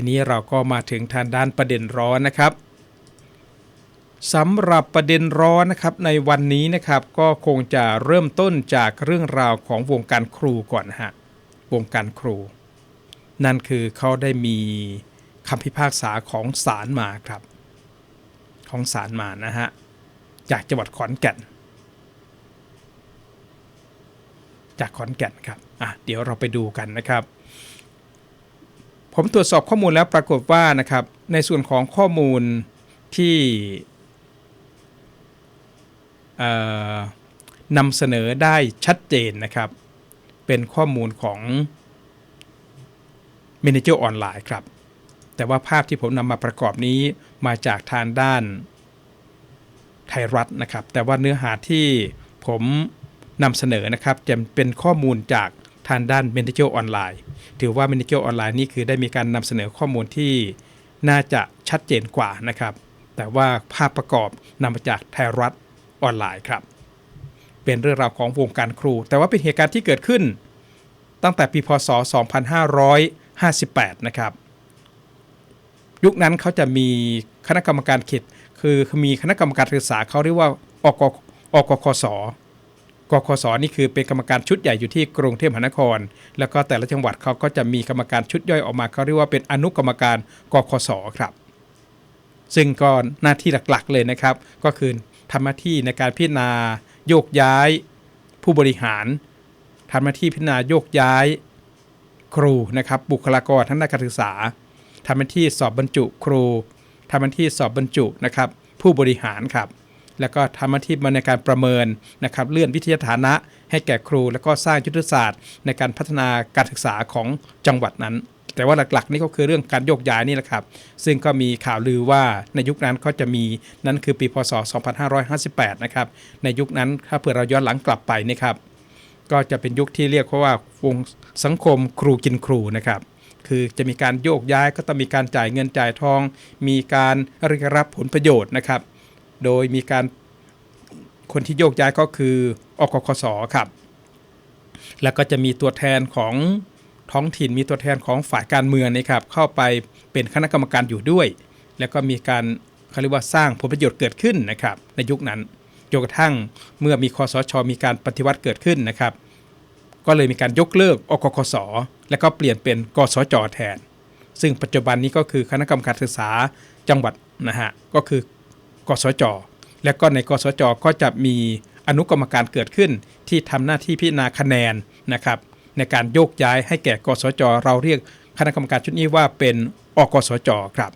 ทีนี้เราก็มาถึงทางด้านประเด็นร้อนนะครับสำหรับประเด็นร้อนนะครับในวันนี้นะครับก็คงจะเริ่มต้นจากเรื่องราวของวงการครูก่อนฮะวงการครู นั่นคือเขาได้มีคำพิพากษาของศาลมาครับ ของศาลมานะฮะจากจังหวัดขอนแก่น จากขอนแก่นครับอะเดี๋ยวเราไปดูกันนะครับ ผมตรวจสอบข้อมูลแล้วปรากฏว่านะครับในส่วนของข้อมูลที่นำเสนอได้ชัดเจนนะครับ เป็นข้อมูลของ m a n a g e r ออนไลน์ครับ แต่ว่าภาพที่ผมนำมาประกอบนี้มาจากทางด้านไทยรัฐนะครับ แต่ว่าเนื้อหาที่ผมนำเสนอนะครับจะเป็นข้อมูลจาก ทางด้าน m a n a g e r ออนไลน์ถือว่า m a n a g e r ออนไลน์นี่คือได้มีการนำเสนอข้อมูลที่น่าจะชัดเจนกว่านะครับ แต่ว่าภาพประกอบนำมาจากไทยรัฐออนไลน์ครับ เป็นเรื่องราวของวงการครู แต่ว่าเป็นเหตุการณ์ที่เกิดขึ้น ตั้งแต่ปีพศ 2558 นะครับ ยุคนั้นเขาจะมีคณะกรรมการเขตคือมีคณะกรรมการศึกษาเขาเรียกว่าอกอกคส กคสนี่คือเป็นกรรมการชุดใหญ่อยู่ที่กรุงเทพมหานคร แล้วก็แต่ละจังหวัดเขาก็จะมีกรรมการชุดย่อยออกมาเขาเรียกว่าเป็นอนุกรรมการกคสครับ ซึ่งก็หน้าที่หลักๆเลยนะครับ ก็คือทำหน้าที่ในการพิจารณาโยกย้าย ผู้บริหารทำหน้าที่พิจารณาโยกย้ายครูนะครับบุคลากรทั้งด้านการศึกษาทำหน้าที่สอบบรรจุครูทำหน้าที่สอบบรรจุนะครับผู้บริหารครับ แล้วก็ทำหน้าที่มาในการประเมินนะครับเลื่อนวิทยาฐานะให้แก่ครู แล้วก็สร้างยุทธศาสตร์ ในการพัฒนาการศึกษาของจังหวัดนั้น แต่ว่าหลักๆนี่ก็คือเรื่องการโยกย้ายนี่แหละครับ ซึ่งก็มีข่าวลือว่าในยุคนั้นเขาจะมีนั่นคือปีพศ 2558 นะครับในยุคนั้นถ้าเผื่อเราย้อนหลังกลับไปนี่ครับก็จะเป็นยุคที่เรียกว่าวงสังคมครูกินครูนะครับคือจะมีการโยกย้ายก็ต้องมีการจ่ายเงินจ่ายทอง มีการเรียกรับผลประโยชน์นะครับ โดยมีการคนที่โยกย้ายก็คืออกคสครับ แล้วก็จะมีตัวแทนของท้องถิ่นมีตัวแทนของฝ่ายการเมืองนะครับเข้าไปเป็นคณะกรรมการอยู่ด้วย แล้วก็มีการเขาเรียกว่าสร้างผลประโยชน์เกิดขึ้นนะครับ ในยุคนั้นจนกระทั่งเมื่อมีคอสช มีการปฏิวัติเกิดขึ้นนะครับ ก็เลยมีการยกเลิกอกคสแล้วก็เปลี่ยนเป็นกสจแทน ซึ่งปัจจุบันนี้ก็คือคณะกรรมการศึกษาจังหวัดนะฮะก็คือ กสจ และก็ในกสจก็จะมีอนุกรรมการเกิดขึ้น ที่ทำหน้าที่พิจารณาคะแนนนะครับในการโยกย้ายให้แก่กสจ เราเรียกคณะกรรมการชุดนี้ว่าเป็นอกสจครับ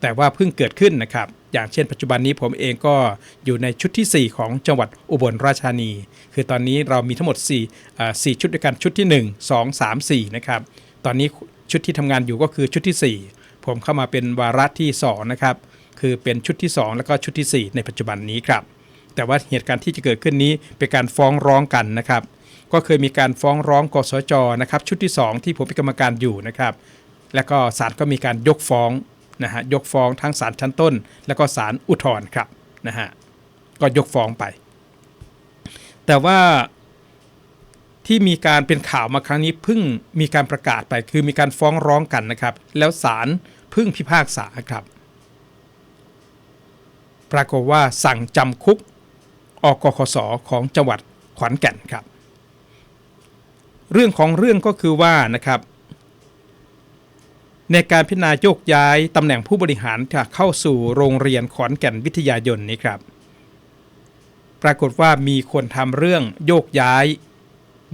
แต่ว่าเพิ่งเกิดขึ้นนะครับ อย่างเช่นปัจจุบันนี้ผมเองก็อยู่ในชุดที่ 4 ของจังหวัดอุบลราชธานี คือตอนนี้เรามีทั้งหมด4อ่า4ชุดด้วยกันชุดที่ 1 2 3 4นะครับตอนนี้ชุดที่ทำงานอยู่ก็คือชุดที่ 4 ผมเข้ามาเป็นวาระที่2นะครับ คือเป็นชุดที่ 2 แล้วก็ชุดที่ 4 ในปัจจุบันนี้ครับ แต่ว่าเหตุการณ์ที่จะเกิดขึ้นนี้เป็นการฟ้องร้องกันนะครับ ก็เคยมีการฟ้องร้องกสจนะครับ ชุดที่ 2 ที่ผมเป็นกรรมการอยู่นะครับ แล้วก็ศาลก็มีการยกฟ้องนะฮะยกฟ้องทั้งศาลชั้นต้น แล้วก็ศาลอุทธรณ์ครับนะฮะก็ยกฟ้องไป แต่ว่าที่มีการเป็นข่าวมาครั้งนี้เพิ่งมีการประกาศไป คือมีการฟ้องร้องกันนะครับ แล้วศาลเพิ่งพิพากษาครับ ปรากฏว่าสั่งจำคุกอกคสของจังหวัดขอนแก่นครับ เรื่องของเรื่องก็คือว่านะครับ ในการพิจารณาโยกย้ายตำแหน่งผู้บริหารจะเข้าสู่โรงเรียนขอนแก่นวิทยายนนี้ครับ ปรากฏว่ามีคนทำเรื่องโยกย้าย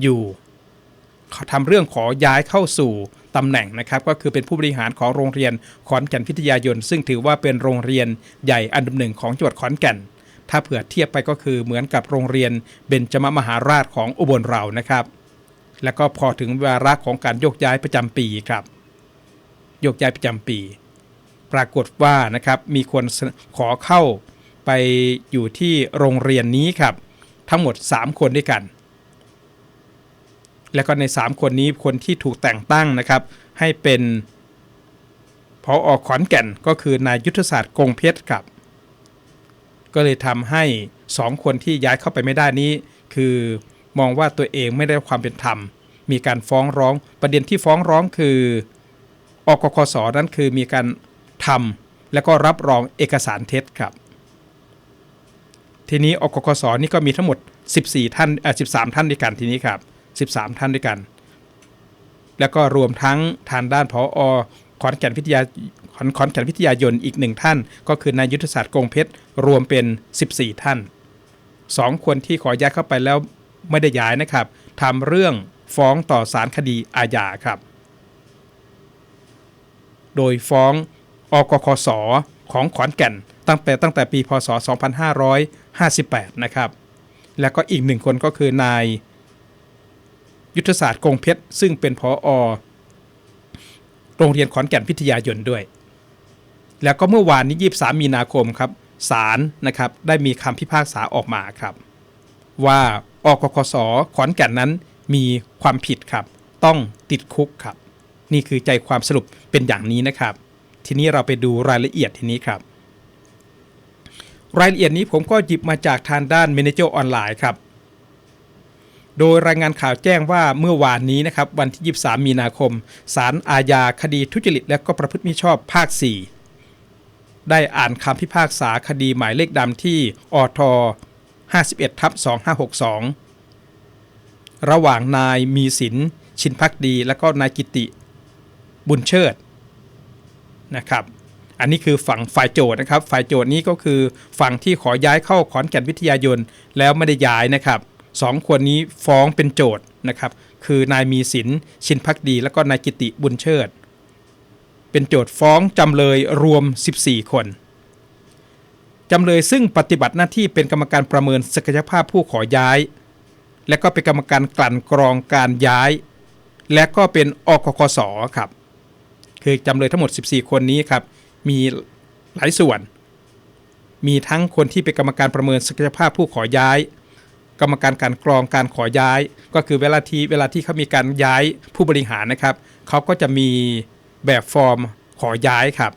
อยู่เขาทำเรื่องขอย้ายเข้าสู่ ตำแหน่งนะครับก็คือเป็นผู้บริหารของโรงเรียนขอนแก่นพิทยายน ซึ่งถือว่าเป็นโรงเรียนใหญ่อันดับหนึ่งของจังหวัดขอนแก่น ถ้าเผื่อเทียบไปก็คือเหมือนกับโรงเรียนเบญจมมหาราชของอุบลเรานะครับ แล้วก็พอถึงวาระของการโยกย้ายประจำปีครับ โยกย้ายประจำปี ปรากฏว่านะครับมีคนขอเข้าไปอยู่ที่โรงเรียนนี้ครับ ทั้งหมด 3 คนด้วยกัน แล้วก็ใน 3 คนนี้คนที่ถูกแต่งตั้งนะครับ ให้เป็นพออขอนแก่นก็คือนายยุทธศาสตร์กงเพชรครับ ก็เลยทำให้ 2 คนที่ย้ายเข้าไปไม่ได้นี้ คือมองว่าตัวเองไม่ได้ความเป็นธรรม มีการฟ้องร้องประเด็นที่ฟ้องร้องคืออกคสนั้นคือมีการทำแล้วก็รับรองเอกสารเท็จครับ ทีนี้อกคสนี่ก็มีทั้งหมด 14 ท่านเอ่อ13 ท่านด้วยกันทีนี้ครับ 13 ท่านด้วยกัน แล้วก็รวมทั้งทางด้านพออขอนแก่นวิทยาขอนขอนแก่นวิทยายนอีกหนึ่งท่าน ก็คือนายยุทธศาสตร์กงเพชรรวมเป็น 14 ท่านสองคนที่ขอย้ายเข้าไปแล้วไม่ได้ย้ายนะครับทำเรื่องฟ้องต่อศาลคดีอาญาครับ โดยฟ้องอกคสของขอนแก่นตั้งแต่ตั้งแต่ปีพศ 2558 นะครับ แล้วก็อีกหนึ่งคนก็คือนาย ยุทธศาสตร์กงเพชร ซึ่งเป็นพออโรงเรียนขอนแก่นพิทยายนด้วย แล้วก็เมื่อวานนี้23มีนาคมครับศาลนะครับได้มีคำพิพากษาออกมาครับ ว่าอกคสขอนแก่นนั้นมีความผิดครับ ต้องติดคุกครับ นี่คือใจความสรุปเป็นอย่างนี้นะครับ ทีนี้เราไปดูรายละเอียดทีนี้ครับรายละเอียดนี้ผมก็หยิบมาจากทางด้าน Manager ออนไลน์ครับ โดยรายงานข่าวแจ้งว่าเมื่อวานนี้นะครับวันที่ 23 มีนาคม ศาลอาญาคดีทุจริตและก็ประพฤติมิชอบภาค 4 ได้อ่านคำพิพากษาคดีหมายเลขดำที่อท51ทับ2562 ระหว่างนายมีสิน ชินพักดี และก็นายกิติ บุญเชิดนะครับอันนี้คือฝั่งฝ่ายโจทย์นะครับ ฝ่ายโจทย์นี้ก็คือฝั่งที่ขอย้ายเข้าขอนแก่นวิทยายนแล้วไม่ได้ย้ายนะครับ สองคนนี้ฟ้องเป็นโจทย์นะครับ คือนายมีสินชินพักดี และก็นายกิติบุญเชิด เป็นโจทย์ฟ้องจำเลยรวม 14 คนจำเลยซึ่งปฏิบัติหน้าที่เป็นกรรมการประเมินศักยภาพผู้ขอย้าย และก็เป็นกรรมการกลั่นกรองการย้าย และก็เป็นอกคสครับ คือจำเลยทั้งหมด 14 คนนี้ครับ มีหลายส่วน มีทั้งคนที่เป็นกรรมการประเมินศักยภาพผู้ขอย้าย กรรมการการกรองการขอย้าย ก็คือเวลาที่เวลาที่เขามีการย้ายผู้บริหารนะครับเขาก็จะมีแบบฟอร์มขอย้ายครับ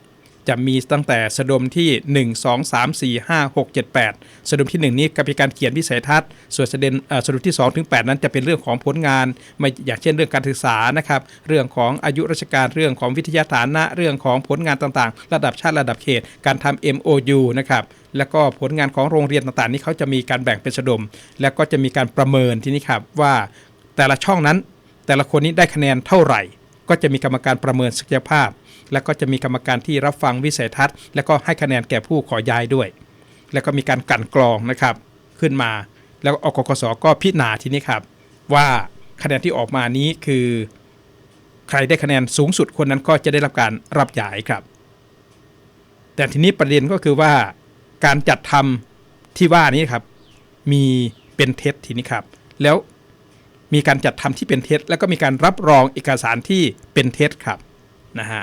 จะมีตั้งแต่สะดมที่ 1 2 3 4 5 6 7 8 สะดมที่ 1 นี้ก็เป็นการเขียนวิสัยทัศน์ ส่วนสะด็นเอ่อสะดมที่2ถึง8นั้นจะเป็นเรื่องของผลงานไม่อย่างเช่นเรื่องการศึกษานะครับ เรื่องของอายุราชการ เรื่องของวิทยาฐานะ เรื่องของผลงานต่างๆ ระดับชาติระดับเขต การทำ MOU นะครับแล้วก็ผลงานของโรงเรียนต่างๆ นี้เขาจะมีการแบ่งเป็นสะดม แล้วก็จะมีการประเมินที่นี่ครับว่าแต่ละช่องนั้น แต่ละคนนี้ได้คะแนนเท่าไหร่ ก็จะมีกรรมการประเมินศักยภาพ แล้วก็จะมีกรรมการที่รับฟังวิสัยทัศน์ แล้วก็ให้คะแนนแก่ผู้ขอย้ายด้วย แล้วก็มีการกันกรองนะครับขึ้นมา แล้วอกกสก็พิจารณาทีนี้ครับ ว่าคะแนนที่ออกมานี้คือ ใครได้คะแนนสูงสุดคนนั้นก็จะได้รับการรับย้ายครับ แต่ทีนี้ประเด็นก็คือว่าการจัดทำที่ว่านี้ครับ มีเป็นเท็จทีนี้ครับ แล้วมีการจัดทำที่เป็นเท็จ แล้วก็มีการรับรองเอกสารที่เป็นเท็จครับนะฮะ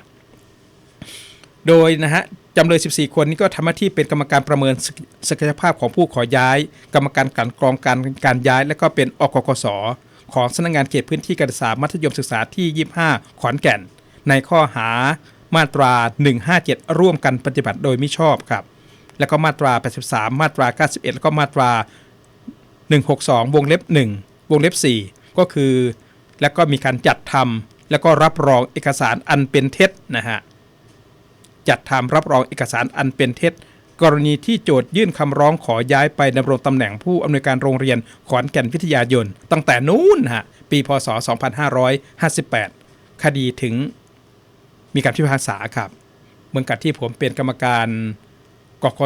โดยนะฮะจำเลย 14 คนนี้ก็ทำหน้าที่เป็นกรรมการประเมินศักยภาพของผู้ขอย้าย กรรมการกลั่นกรองการการย้าย และก็เป็นอกกสของสำนักงานเขตพื้นที่การศึกษามัธยมศึกษาที่ 25 ขอนแก่น ในข้อหามาตรา 157 ร่วมกันปฏิบัติโดยมิชอบครับ แล้วก็มาตรา 83 มาตรา 91 แล้วก็มาตรา 162 วงเล็บ 1 วงเล็บ 4 ก็คือ แล้วก็มีการจัดทำแล้วก็รับรองเอกสารอันเป็นเท็จนะฮะ จัดทำรับรองเอกสารอันเป็นเท็จ กรณีที่โจทยื่นคำร้องขอย้ายไปดำรงตำแหน่งผู้อำนวยการโรงเรียนขอนแก่นวิทยายนตั้งแต่นู้นฮะปีพศ 2558 คดีถึงมีการพิพากษาครับเหมือนกับที่ผมเป็นกรรมการกก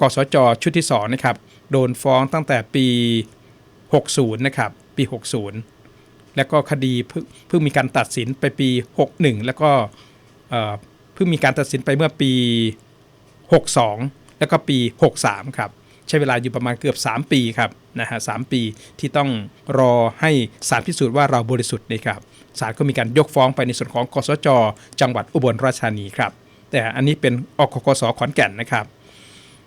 สสจชุดที่2นะครับโดนฟ้องตั้งแต่ปี 60 นะครับปี 60 แล้วก็คดีเพิ่งมีการตัดสินไปปี 61 แล้วก็เพิ่งมีการตัดสินไปเมื่อปี 62 แล้วก็ปี 63 ครับ ใช้เวลาอยู่ประมาณเกือบ 3 ปีครับนะฮะสามปีที่ต้องรอให้ศาลพิสูจน์ว่าเราบริสุทธิ์นะครับศาลก็มีการยกฟ้องไปในส่วนของกสจ จังหวัดอุบลราชธานีครับ แต่อันนี้เป็นอกกสขอนแก่นนะครับ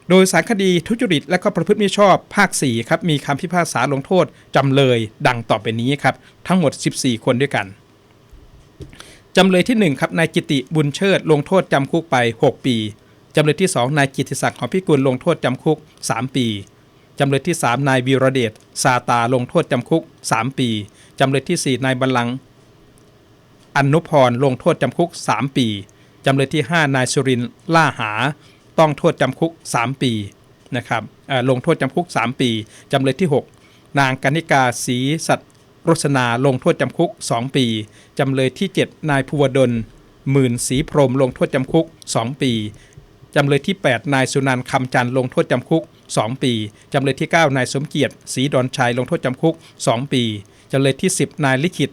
โดยสารคดีทุจริตและก็ประพฤติมิชอบภาค4ครับมีคำพิพากษาลงโทษจำเลยดังต่อไปนี้ครับ ทั้งหมด 14 คนด้วยกัน จำเลยที่ 1 ครับนายกิติบุญเชิดลงโทษจำคุกไป 6 ปี จำเลยที่ 2 นายกิติศักดิ์หอมพิกุลลงโทษจำคุก 3 ปี จำเลยที่ 3 นายวีรเดชซาตาลงโทษจำคุก 3 ปี จำเลยที่ 4 นายบัลลังก์อนุพรลงโทษจำคุก 3 ปี จำเลยที่ 5 นายสุรินล่าหา ต้องโทษจำคุก 3 ปีนะครับลงโทษจำคุก 3 ปี จำเลยที่ 6 นางกนิกาศรีสัต รสนาลงโทษจำคุก 2 ปี จำเลยที่ 7 นายภูวดลหมื่นศรีพรมลงโทษจำคุก 2 ปี จำเลยที่ 8 นายสุนันท์คำจันทร์ลงโทษจำคุก 2 ปี จำเลยที่ 9 นายสมเกียรติศรีดอนชัยลงโทษจำคุก 2 ปี จำเลยที่ 10 นายลิขิต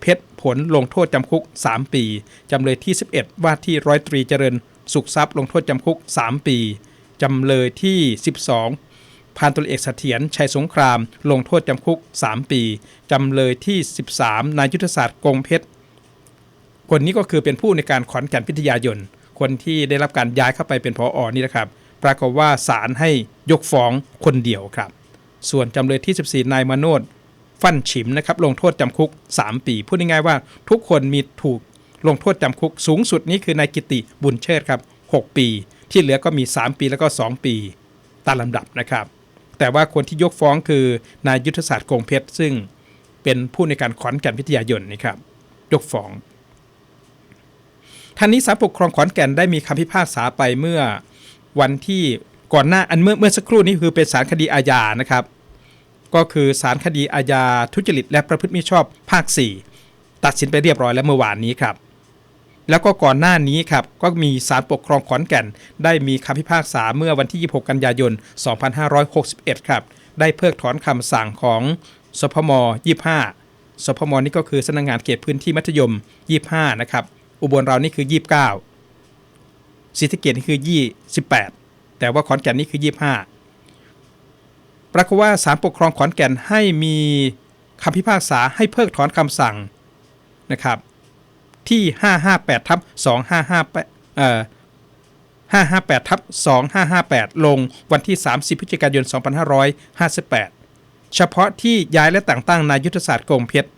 เพชรผลลงโทษจำคุก 3 ปี จำเลยที่ 11 ว่าที่ร้อยตรีเจริญ สุขทรัพย์ลงโทษจำคุก 3 ปี จำเลยที่ 12 พันตำรวจเอกเสถียรชัยสงคราม ลงโทษจำคุก 3 ปี จำเลยที่ 13 นายยุทธศาสตร์กงเพชร คนนี้ก็คือเป็นผู้ในการขอนแก่นพิทยายน คนที่ได้รับการย้ายเข้าไปเป็นพออนี่นะครับ ปรากฏว่าศาลให้ยกฟ้องคนเดียวครับ ส่วนจำเลยที่ 14 นายมโนดฟันฉิมนะครับลงโทษจำคุก 3 ปี พูดง่ายๆว่าทุกคนมีถูกลงโทษจำคุกสูงสุดนี้คือนายกิติบุญเชิดครับ 6 ปี ที่เหลือก็มี 3 ปีแล้วก็ 2 ปี ตามลำดับนะครับ แต่ว่าคนที่ยกฟ้องคือนายยุทธศาสตร์กงเพชร ซึ่งเป็นผู้ในการขอนแก่นพิทยายนนะครับยกฟ้องทางนี้ศาลปกครองขอนแก่นได้มีคำพิพากษาไปเมื่อวันที่ก่อนหน้าอันเมื่อเมื่อสักครู่นี้คือเป็นศาลคดีอาญานะครับ ก็คือศาลคดีอาญาทุจริตและประพฤติมิชอบภาค 4 ตัดสินไปเรียบร้อยแล้วเมื่อวานนี้ครับ แล้วก็ก่อนหน้านี้ครับก็มีศาลปกครองขอนแก่น ได้มีคำพิพากษาเมื่อวันที่ 26 กันยายน 2561 ครับ ได้เพิกถอนคำสั่งของสพม 25 สพมนี่ก็คือสำนักงานเขตพื้นที่มัธยม 25 นะครับ อุบลเรานี่คือ 29ศรีสะเกดนี่คือ 28 แต่ว่าขอนแก่นนี่คือ 25 ปรากฏว่าศาลปกครองขอนแก่นให้มีคำพิพากษาให้เพิกถอนคำสั่งนะครับ ที่ 558ทับ2558เอ่อ558ทับ2558 ลงวันที่ 30 พฤศจิกายน 2558 เฉพาะที่ย้ายและแต่งตั้งนายยุทธศาสตร์โกงเพชร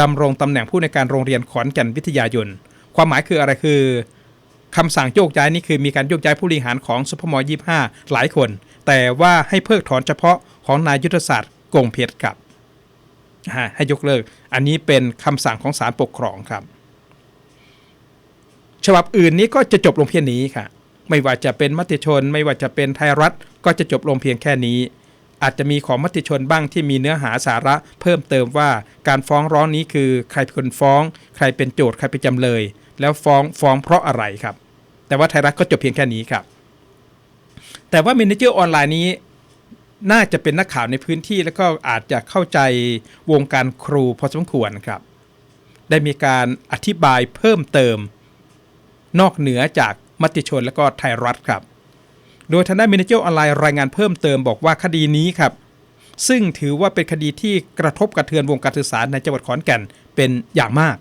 ดำรงตำแหน่งผู้ในการโรงเรียนขอนแก่นวิทยายน ความหมายคืออะไรคือคำสั่งโยกย้ายนี่คือมีการโยกย้ายผู้บริหารของสุพม25หลายคน แต่ว่าให้เพิกถอนเฉพาะของนายยุทธศาสตร์โกงเพชรครับอ่าให้ยกเลิก อันนี้เป็นคำสั่งของศาลปกครองครับ ฉบับอื่นนี้ก็จะจบลงเพียงนี้ค่ะ ไม่ว่าจะเป็นมติชน ไม่ว่าจะเป็นไทยรัฐก็จะจบลงเพียงแค่นี้ อาจจะมีของมติชนบ้างที่มีเนื้อหาสาระเพิ่มเติมว่าการฟ้องร้องนี้คือใครเป็นคนฟ้อง ใครเป็นโจทย์ใครเป็นจำเลย แล้วฟ้องฟ้องเพราะอะไรครับ แต่ว่าไทยรัฐก็จบเพียงแค่นี้ครับแต่ว่ามินิเจอร์ออนไลน์นี้น่าจะเป็นนักข่าวในพื้นที่แล้วก็อาจจะเข้าใจวงการครูพอสมควรครับ ได้มีการอธิบายเพิ่มเติม นอกเหนือจากมติชนและก็ไทยรัฐครับ โดยทางด้านมินิเจอร์ออนไลน์รายงานเพิ่มเติมบอกว่าคดีนี้ครับ ซึ่งถือว่าเป็นคดีที่กระทบกระเทือนวงการศึกษารในจังหวัดขอนแก่นเป็นอย่างมาก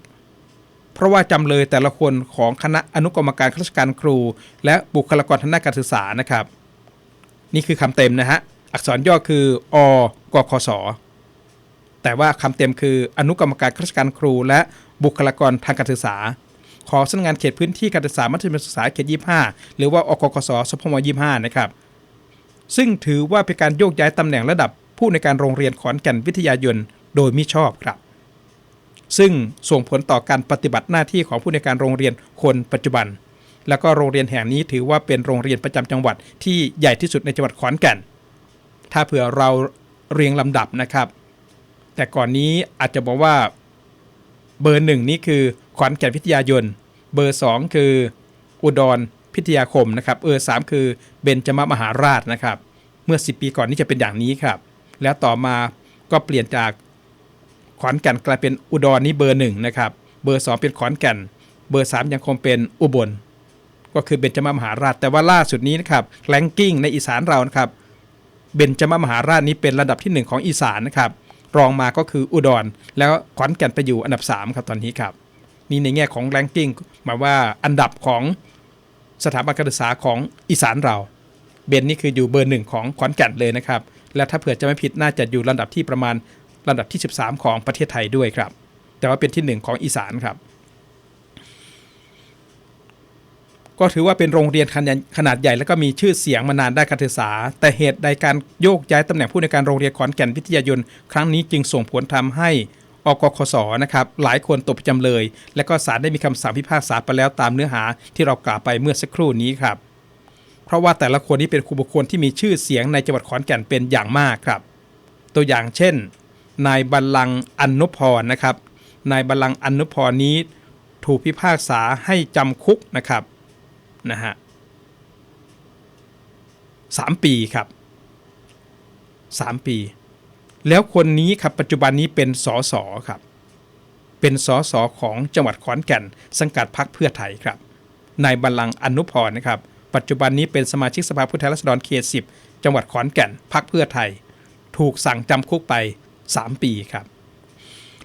เพราะว่าจำเลยแต่ละคนของคณะอนุกรรมการข้าราชการครู และบุคลากรทางด้านการศึกษานะครับ นี่คือคำเต็มนะฮะอักษรย่อคืออกคสแต่ว่าคำเต็มคืออนุกรรมการข้าราชการครู และบุคลากรทางการศึกษา ของสำนักงานเขตพื้นที่การศึกษามัธยมศึกษาเขต 25 หรือว่าอกคสสพม25 นะครับ ซึ่งถือว่าเป็นการโยกย้ายตำแหน่งระดับผู้ในการโรงเรียนขอนแก่นวิทยายนโดยมิชอบครับ ซึ่งส่งผลต่อการปฏิบัติหน้าที่ของผู้ในการโรงเรียนคนปัจจุบัน แล้วก็โรงเรียนแห่งนี้ถือว่าเป็นโรงเรียนประจำจังหวัดที่ใหญ่ที่สุดในจังหวัดขอนแก่น ถ้าเผื่อเราเรียงลำดับนะครับ แต่ก่อนนี้อาจจะบอกว่าเบอร์หนึ่งนี่คือ ขอนแก่นพิทยายน เบอร์สองคือ อุดรพิทยาคมนะครับเบอร์สามคือเบญจมมหาราชนะครับ เมื่อ 10 ปีก่อนนี่จะเป็นอย่างนี้ครับ แล้วต่อมาก็เปลี่ยนจากขอนแก่นกลายเป็นอุดรนี่เบอร์หนึ่งนะครับ เบอร์สองเป็นขอนแก่น เบอร์สามยังคงเป็นอุบล ก็คือเบญจมมหาราช แต่ว่าล่าสุดนี้นะครับแรงกิ้งในอีสานเรานะครับ เบญจมมหาราชนี้เป็นระดับที่ 1 ของอีสานนะครับ รองมาก็คืออุดร แล้วขอนแก่นไปอยู่อันดับ 3 ครับตอนนี้ครับ นี่ในแง่ของแรงกิ้งหมายว่าอันดับของสถาบันการศึกษาของอีสานเรา เบนนี่คืออยู่เบอร์หนึ่งของขอนแก่นเลยนะครับ และถ้าเผื่อจะไม่ผิดน่าจะอยู่ลำดับที่ประมาณลำดับที่ 13 ของประเทศไทยด้วยครับ แต่ว่าเป็นที่ 1 ของอีสานครับ ก็ถือว่าเป็นโรงเรียนขนาดใหญ่แล้วก็มีชื่อเสียงมานานด้านการศึกษา แต่เหตุใดการโยกย้ายตำแหน่งผู้ในการโรงเรียนขอนแก่นวิทยายน ครั้งนี้จึงส่งผลทำให้ อกคสนะครับหลายคนตกเป็นจำเลย และก็ศาลได้มีคำสั่งพิพากษาไปแล้วตามเนื้อหาที่เรากล่าวไปเมื่อสักครู่นี้ครับ เพราะว่าแต่ละคนนี้เป็นครูบุคคลที่มีชื่อเสียงในจังหวัดขอนแก่นเป็นอย่างมากครับ ตัวอย่างเช่น นายบัลลังก์อนุพรนะครับนายบัลลังก์อนุพรนี้ ถูกพิพากษาให้จำคุกนะครับนะฮะสามปีครับสามปี แล้วคนนี้ครับปัจจุบันนี้เป็นสสครับ เป็นสสของจังหวัดขอนแก่น สังกัดพรรคเพื่อไทยครับนายบัลลังก์อนุพรนะครับ ปัจจุบันนี้เป็นสมาชิกสภาผู้แทนราษฎรเขต10จังหวัดขอนแก่นพรรคเพื่อไทย ถูกสั่งจำคุกไป 3 ปีครับ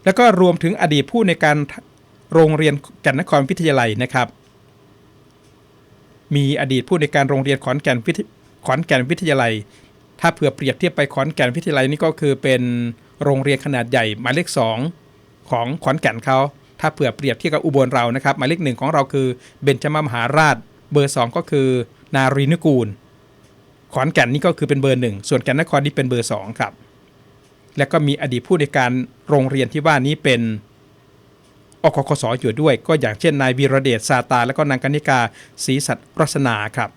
แล้วก็รวมถึงอดีตผู้ในการโรงเรียนแก่นนครวิทยาลัยนะครับ มีอดีตผู้ในการโรงเรียนขอนแก่นวิทขอนแก่นวิทยาลัย ถ้าเผื่อเปรียบเทียบไปขอนแก่นวิทยาลัยนี่ก็คือเป็นโรงเรียนขนาดใหญ่หมายเลข 2 ของขอนแก่นเขาถ้าเผื่อเปรียบเทียบกับอุบลเรานะครับหมายเลขหนึ่งของเราคือเบญจมมหาราช เบอร์ 2 ก็คือ นารีนุกูล ขอนแก่นนี่ก็คือเป็นเบอร์หนึ่งส่วนแก่นนครนี่เป็นเบอร์ 2 ครับ และก็มีอดีตผู้ในการโรงเรียนที่ว่านี้เป็นอคคสอยู่ด้วย ก็อย่างเช่นนายวีระเดชซาตา และก็นางกนิกาศรีสัตย์รัศนาครับ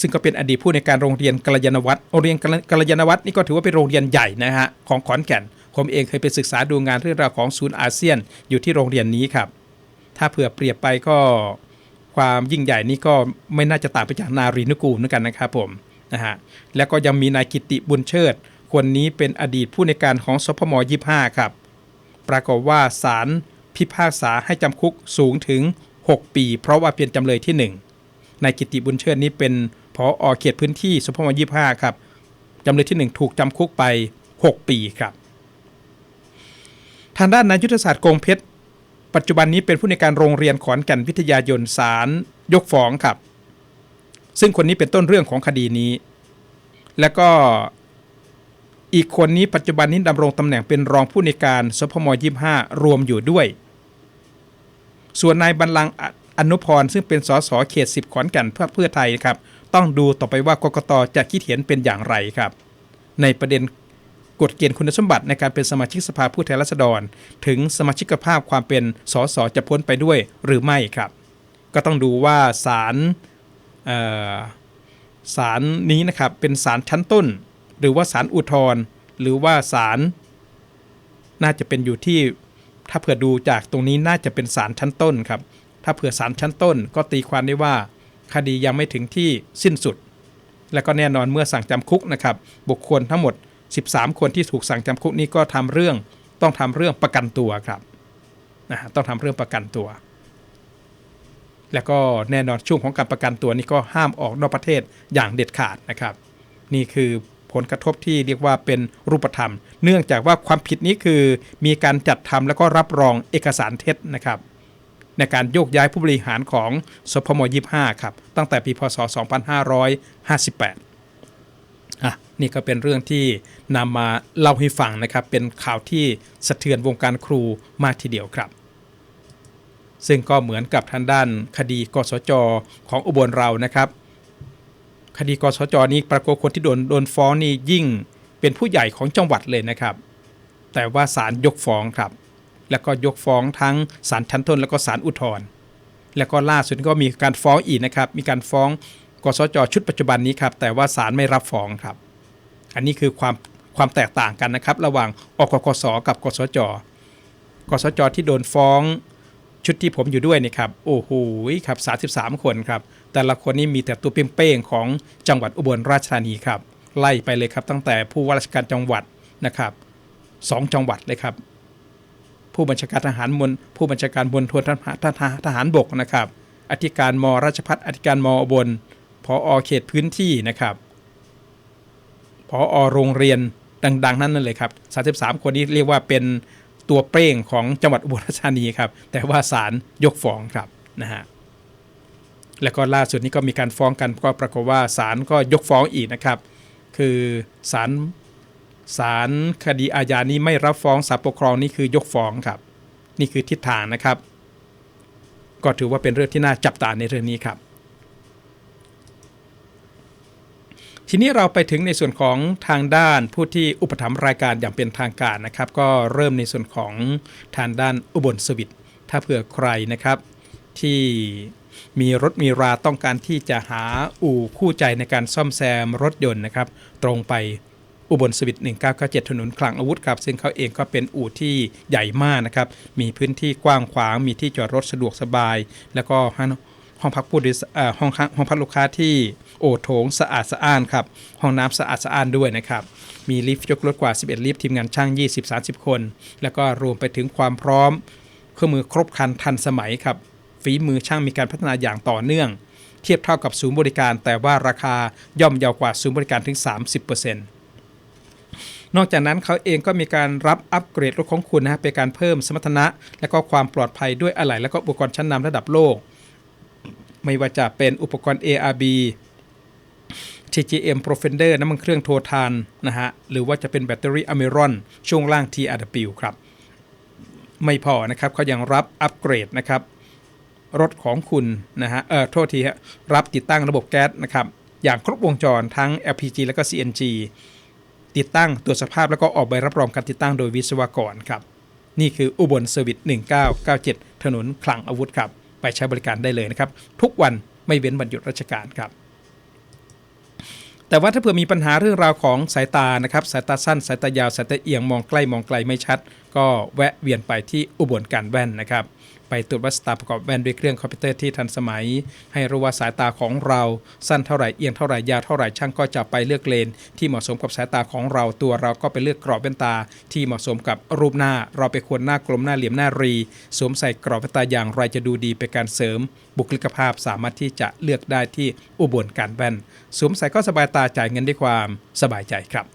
ซึ่งก็เป็นอดีตผู้ในการโรงเรียนกัลยาณวัฒน์โรงเรียนกัลยาณวัฒน์นี่ก็ถือว่าเป็นโรงเรียนใหญ่นะฮะของขอนแก่น ผมเองเคยไปศึกษาดูงานเรื่องราวของศูนย์อาเซียนอยู่ที่โรงเรียนนี้ครับ ถ้าเผื่อเปรียบไปก็ความยิ่งใหญ่นี่ก็ไม่น่าจะต่างไปจากนารีนุกูลเหมือนกันนะครับผมนะฮะแล้วก็ยังมีนายกิติบุญเชิด คนนี้เป็นอดีตผู้ในการของสพม25ครับ ปรากฏว่าศาลพิพากษาให้จำคุกสูงถึง 6 ปี เพราะว่าเป็นจำเลยที่1นายกิติบุญเชิดนี้เป็น พออเขตพื้นที่สพม25ครับจำเลยที่ 1 ถูกจำคุกไป 6 ปีครับ ทางด้านนายยุทธศาสตร์กงเพชร ปัจจุบันนี้เป็นผู้ในการโรงเรียนขอนแก่นวิทยายนศาลยกฟ้องครับ ซึ่งคนนี้เป็นต้นเรื่องของคดีนี้ แล้วก็อีกคนนี้ปัจจุบันนี้ดำรงตำแหน่งเป็นรองผู้ในการสพม25รวมอยู่ด้วย ส่วนนายบรรลังอนุพรซึ่งเป็นสสเขต10ขอนแก่นเพื่อเพื่อไทยครับ ต้องดูต่อไปว่ากกตจะคิดเห็นเป็นอย่างไรครับ ในประเด็นกฎเกณฑ์คุณสมบัติในการเป็นสมาชิกสภาผู้แทนราษฎร ถึงสมาชิกภาพความเป็นสสจะพ้นไปด้วยหรือไม่ครับ ก็ต้องดูว่าศาลเอ่อศาลนี้นะครับเป็นศาลชั้นต้น หรือว่าศาลอุทธรณ์หรือว่าศาลน่าจะเป็นอยู่ที่ถ้าเผื่อดูจากตรงนี้น่าจะเป็นศาลชั้นต้นครับ ถ้าเผื่อศาลชั้นต้นก็ตีความได้ว่า คดียังไม่ถึงที่สิ้นสุด และก็แน่นอนเมื่อสั่งจำคุกนะครับบุคคลทั้งหมด 13 คนที่ถูกสั่งจำคุกนี้ก็ทำเรื่องต้องทำเรื่องประกันตัวครับนะฮะต้องทำเรื่องประกันตัว แล้วก็แน่นอนช่วงของการประกันตัวนี้ก็ห้ามออกนอกประเทศอย่างเด็ดขาดนะครับ นี่คือผลกระทบที่เรียกว่าเป็นรูปธรรม เนื่องจากว่าความผิดนี้คือมีการจัดทำแล้วก็รับรองเอกสารเท็จนะครับ ในการโยกย้ายผู้บริหารของสพม25ครับตั้งแต่ปีพศ 2558อะนี่ก็เป็นเรื่องที่นำมาเล่าให้ฟังนะครับ เป็นข่าวที่สะเทือนวงการครูมากทีเดียวครับ ซึ่งก็เหมือนกับทางด้านคดีกสจของอุบลเรานะครับคดีกสจนี้ปรากฏคนที่โดนโดนฟ้องนี่ยิ่งเป็นผู้ใหญ่ของจังหวัดเลยนะครับ แต่ว่าศาลยกฟ้องครับ แล้วก็ยกฟ้องทั้งศาลชั้นต้นแล้วก็ศาลอุทธรณ์แล้วก็ล่าสุดก็มีการฟ้องอีกนะครับ มีการฟ้องกสจชุดปัจจุบันนี้ครับ แต่ว่าศาลไม่รับฟ้องครับ อันนี้คือความความแตกต่างกันนะครับ ระหว่างอกกสกับกสจกสจที่โดนฟ้องชุดที่ผมอยู่ด้วยนี่ครับ โอ้โหครับ 33 คนครับ แต่ละคนนี่มีแต่ตัวเป้งๆของจังหวัดอุบลราชธานีครับ ไล่ไปเลยครับตั้งแต่ผู้ว่าราชการจังหวัดนะครับสองจังหวัดเลยครับ ผู้บัญชาการทหารมณผู้บัญชาการบนทวนทหารทหารบกนะครับ อธิการมราชพัฒอธิการมอบลพออเขตพื้นที่นะครับพออโรงเรียนดัง ๆ นั้นนั่นเลยครับ 33 คนนี้เรียกว่าเป็นตัวเป้งของจังหวัดอุบลราชธานีครับ แต่ว่าศาลยกฟ้องครับนะฮะ แล้วก็ล่าสุดนี้ก็มีการฟ้องกันก็ปรากฏว่าศาลก็ยกฟ้องอีกนะครับ คือศาล ศาลคดีอาญานี้ไม่รับฟ้องศาลปกครองนี่คือยกฟ้องครับ นี่คือทิศทางนะครับ ก็ถือว่าเป็นเรื่องที่น่าจับตาในเรื่องนี้ครับ ทีนี้เราไปถึงในส่วนของทางด้านผู้ที่อุปถัมภ์รายการอย่างเป็นทางการนะครับ ก็เริ่มในส่วนของทางด้านอุบลสวิตถ้าเผื่อใครนะครับที่มีรถมีราต้องการที่จะหาอู่คู่ใจในการซ่อมแซมรถยนต์นะครับ ตรงไป อุบลสวิต1997 ถนนคลังอาวุธครับซึ่งเขาเองก็เป็นอู่ที่ใหญ่มากนะครับ มีพื้นที่กว้างขวาง มีที่จอดรถสะดวกสบาย แล้วก็ห้องพักผู้โดยสารห้องพักห้องพักลูกค้าที่โอโถงสะอาดสะอ้านครับ ห้องน้ำสะอาดสะอ้านด้วยนะครับ มีลิฟต์ยกรถกว่า 11 ลิฟต์ทีมงานช่าง 20-30 คน แล้วก็รวมไปถึงความพร้อม เครื่องมือครบครันทันสมัยครับ ฝีมือช่างมีการพัฒนาอย่างต่อเนื่อง เทียบเท่ากับศูนย์บริการ แต่ว่าราคาย่อมเยาวกว่าศูนย์บริการถึง 30% นอกจากนั้นเขาเองก็มีการรับอัปเกรดรถของคุณนะฮะเป็นการเพิ่มสมรรถนะ และก็ความปลอดภัยด้วยอะไหล่และก็อุปกรณ์ชั้นนำระดับโลก ไม่ว่าจะเป็นอุปกรณ์ ARB TGM Profender น้ำมันเครื่องโททานนะฮะหรือว่าจะเป็นแบตเตอรี่อเมรอนช่วงล่าง TRW ครับ ไม่พอนะครับเขายังรับอัปเกรดนะครับรถของคุณนะฮะเออโทษทีฮะรับติดตั้งระบบแก๊สนะครับอย่างครบวงจรทั้ง LPG และก็ CNG ติดตั้งตรวจสภาพแล้วก็ออกใบรับรองการติดตั้งโดยวิศวกรครับ นี่คืออุบลเซอร์วิส1997 ถนนคลังอาวุธครับ ไปใช้บริการได้เลยนะครับ ทุกวันไม่เว้นวันหยุดราชการครับ แต่ว่าถ้าเผื่อมีปัญหาเรื่องราวของสายตานะครับ สายตาสั้น สายตายาว สายตาเอียง มองใกล้ มองไกลไม่ชัด ก็แวะเวียนไปที่อุบลการแว่นนะครับ ไปตรวจวัดสายตาประกอบแว่นด้วยเครื่องคอมพิวเตอร์ที่ทันสมัย ให้รู้ว่าสายตาของเรา สั้นเท่าไหร่เอียงเท่าไหร่ยาวเท่าไหร่ช่างก็จะไปเลือกเลน ที่เหมาะสมกับสายตาของเราตัวเราก็ไปเลือกกรอบแว่นตา ที่เหมาะสมกับรูปหน้า เราไปควรหน้ากลมหน้าเหลี่ยมหน้ารี สวมใส่กรอบแว่นตาอย่างไรจะดูดีเป็นการเสริม บุคลิกภาพสามารถที่จะเลือกได้ที่อุบลการแว่น สวมใส่ก็สบายตาจ่ายเงินด้วยความสบายใจครับ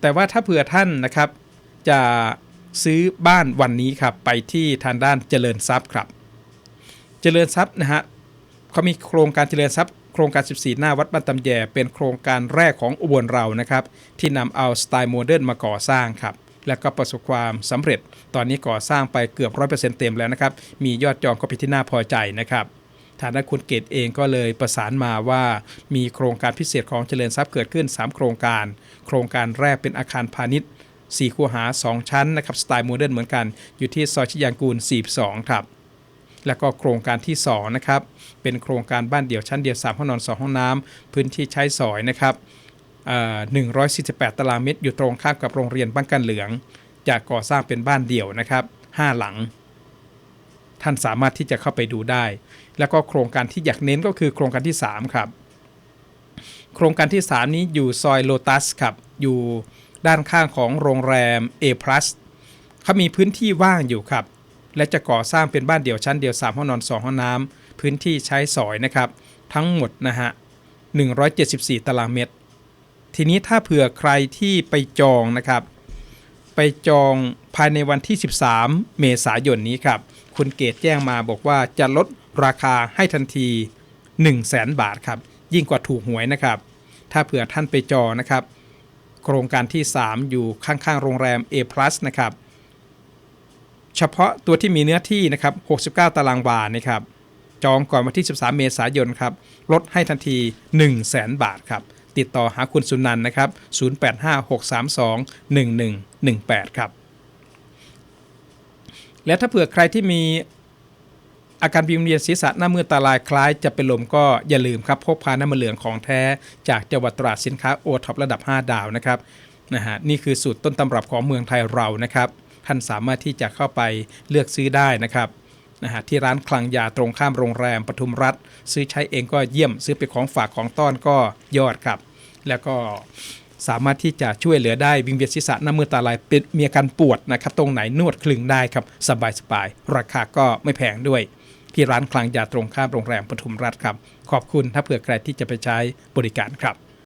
แต่ว่าถ้าเผื่อท่านนะครับจะ ซื้อบ้านวันนี้ครับไปที่ทางด้านเจริญทรัพย์ครับ เจริญทรัพย์นะฮะเขามีโครงการเจริญทรัพย์โครงการ 14 หน้าวัดบ้านตำแยเป็นโครงการแรกของอุบลเรานะครับ ที่นำเอาสไตล์โมเดิร์นมาก่อสร้างครับและก็ประสบความสำเร็จ ตอนนี้ก่อสร้างไปเกือบ 100%เต็มแล้วนะครับ มียอดจองก็เป็นที่น่าพอใจนะครับฐานะคุณเกตเองก็เลยประสานมาว่ามีโครงการพิเศษของเจริญทรัพย์เกิดขึ้น 3 โครงการ โครงการแรกเป็นอาคารพาณิชย์ 4 คูหา 2 ชั้นนะครับสไตล์โมเดิร์นเหมือนกันอยู่ที่ซอยชิยางกูล 42 ครับแล้วก็โครงการที่2นะครับเป็นโครงการบ้านเดี่ยวชั้นเดียว 3 ห้องนอน 2 ห้องน้ำพื้นที่ใช้สอยนะครับเอ่อ148 ตารางเมตร อยู่ตรงข้ามกับโรงเรียนบ้านกันเหลืองจะก่อสร้างเป็นบ้านเดี่ยวนะครับ5หลัง ท่านสามารถที่จะเข้าไปดูได้ แล้วก็โครงการที่อยากเน้นก็คือโครงการที่ 3 ครับ โครงการที่ 3 นี้อยู่ซอยโลตัสครับอยู่ ด้านข้างของโรงแรม A+ เขามีพื้นที่ว่างอยู่ครับ และจะก่อสร้างเป็นบ้านเดี่ยวชั้นเดียว 3 ห้องนอน 2 ห้องน้ำพื้นที่ใช้สอยนะครับ ทั้งหมดนะฮะ 174 ตารางเมตร ทีนี้ถ้าเผื่อใครที่ไปจองนะครับ ไปจองภายในวันที่ 13 เมษายนนี้ครับ คุณเกตแจ้งมาบอกว่าจะลดราคาให้ทันที 1 0 0 0 0แบาทครับ ยิ่งกว่าถูกหวยนะครับ ถ้าเผื่อท่านไปจองนะครับ โครงการที่ 3 อยู่ข้างๆ โรงแรม A+ นะครับ เฉพาะตัวที่มีเนื้อที่นะครับ 69 ตารางวานะครับ จองก่อนวันที่ 13 เมษายนครับ ลดให้ทันที 1 0 0 0 0แบาทครับ ติดต่อหาคุณสุนันนะครับ 0856321118 ครับและถ้าเผื่อใครที่มี อาการวิงเวียนศีรษะหน้ามืดตาลายคล้ายจะเป็นลมก็อย่าลืมครับพกพาน้ำมันเหลืองของแท้ จากจังหวัดตราดสินค้าโอท็อประดับ 5 ดาวนะครับนะฮะนี่คือสูตรต้นตำรับของเมืองไทยเรานะครับ ท่านสามารถที่จะเข้าไปเลือกซื้อได้นะครับนะฮะที่ร้านคลังยาตรงข้ามโรงแรมปทุมรัฐ ซื้อใช้เองก็เยี่ยมซื้อเป็นของฝากของต้อนก็ยอดครับ แล้วก็สามารถที่จะช่วยเหลือได้วิงเวียนศีรษะหน้ามือตาลายเป็นมีอาการปวดนะครับตรงไหนนวดคลึงได้ครับสบายสบายๆราคาก็ไม่แพงด้วย ที่ร้านคลังยาตรงข้ามโรงแรมปทุมรัฐครับ ขอบคุณถ้าเผื่อใครที่จะไปใช้บริการครับ